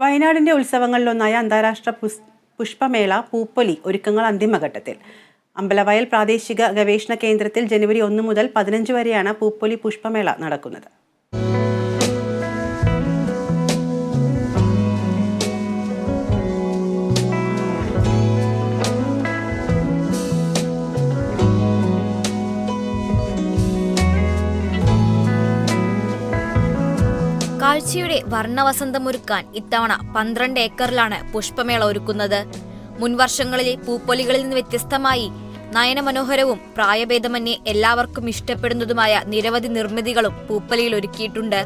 വയനാടിന്റെ ഉത്സവങ്ങളിലൊന്നായ അന്താരാഷ്ട്ര പുസ് പുഷ്പമേള പൂപ്പൊലി ഒരുക്കങ്ങൾ അന്തിമഘട്ടത്തിൽ. അമ്പലവയൽ പ്രാദേശിക ഗവേഷണ കേന്ദ്രത്തിൽ ജനുവരി ഒന്ന് മുതൽ പതിനഞ്ച് വരെയാണ് പൂപ്പൊലി പുഷ്പമേള നടക്കുന്നത്. കാഴ്ചയുടെ വർണവസന്തമൊരുക്കാൻ ഇത്തവണ പന്ത്രണ്ട് ഏക്കറിലാണ് പുഷ്പമേള ഒരുക്കുന്നത്. മുൻവർഷങ്ങളിലെ പൂപ്പൊലികളിൽ നിന്ന് വ്യത്യസ്തമായി നയനമനോഹരവും പ്രായഭേദമന്യേ എല്ലാവർക്കും ഇഷ്ടപ്പെടുന്നതുമായ നിരവധി നിർമ്മിതികളും പൂപ്പൊലിയിൽ ഒരുക്കിയിട്ടുണ്ട്.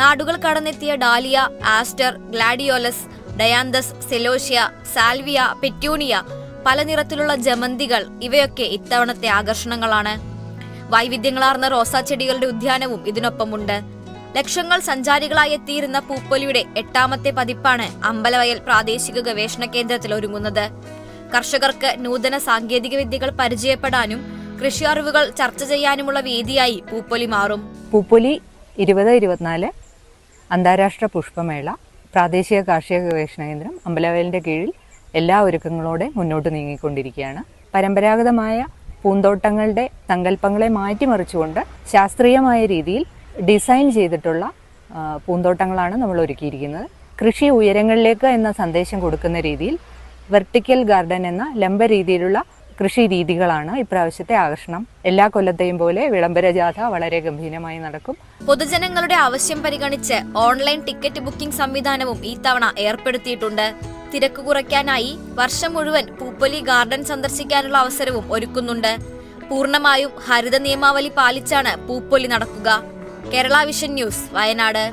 നാടുകൾ കടന്നെത്തിയ dahlia aster gladiolus dianthus celosia salvia petunia പല നിറത്തിലുള്ള ജമന്തികൾ ഇവയൊക്കെ ഇത്തവണത്തെ ആകർഷണങ്ങളാണ്. വൈവിധ്യങ്ങളാർന്ന റോസാ ചെടികളുടെ ഉദ്യാനവും ഇതിനൊപ്പമുണ്ട്. ലക്ഷങ്ങൾ സഞ്ചാരികളായി എത്തിയിരുന്ന പൂപ്പൊലിയുടെ എട്ടാമത്തെ പതിപ്പാണ് അമ്പലവയൽ പ്രാദേശിക ഗവേഷണ കേന്ദ്രത്തിൽ ഒരുങ്ങുന്നത്. കർഷകർക്ക് നൂതന സാങ്കേതിക വിദ്യകൾ പരിചയപ്പെടാനും കൃഷി അറിവുകൾ ചർച്ച ചെയ്യാനുമുള്ള വേദിയായി പൂപ്പൊലി മാറും. പൂപ്പൊലി ഇരുപത് ഇരുപത്തിനാല് അന്താരാഷ്ട്ര പുഷ്പമേള പ്രാദേശിക കാർഷിക ഗവേഷണ കേന്ദ്രം അമ്പലവയലിന്റെ കീഴിൽ എല്ലാ ഒരുക്കങ്ങളോടെ മുന്നോട്ട് നീങ്ങിക്കൊണ്ടിരിക്കുകയാണ്. പരമ്പരാഗതമായ പൂന്തോട്ടങ്ങളുടെ സങ്കല്പങ്ങളെ മാറ്റിമറിച്ചുകൊണ്ട് ശാസ്ത്രീയമായ രീതിയിൽ ഡിസൈൻ ചെയ്തിട്ടുള്ള പൂന്തോട്ടങ്ങളാണ് നമ്മൾ ഒരുക്കിയിരിക്കുന്നത്. കൃഷി ഉയരങ്ങളിലേക്ക് എന്ന സന്ദേശം കൊടുക്കുന്ന രീതിയിൽ വെർട്ടിക്കൽ ഗാർഡൻ എന്ന ലംബ രീതിയിലുള്ള കൃഷി രീതികളാണ് ഇപ്രാവശ്യത്തെ ആകർഷണം. എല്ലാ കൊല്ലത്തെയും പോലെ വിളംബര ജാഥ വളരെ ഗംഭീരമായി നടക്കും. പൊതുജനങ്ങളുടെ ആവശ്യം പരിഗണിച്ച് ഓൺലൈൻ ടിക്കറ്റ് ബുക്കിംഗ് സംവിധാനവും ഈ തവണ ഏർപ്പെടുത്തിയിട്ടുണ്ട്. തിരക്ക് കുറയ്ക്കാനായി വർഷം മുഴുവൻ പൂപ്പൊലി ഗാർഡൻ സന്ദർശിക്കാനുള്ള അവസരവും ഒരുക്കുന്നുണ്ട്. പൂർണമായും ഹരിത നിയമാവലി പാലിച്ചാണ് പൂപ്പൊലി നടക്കുക. Kerala vision news Wayanad.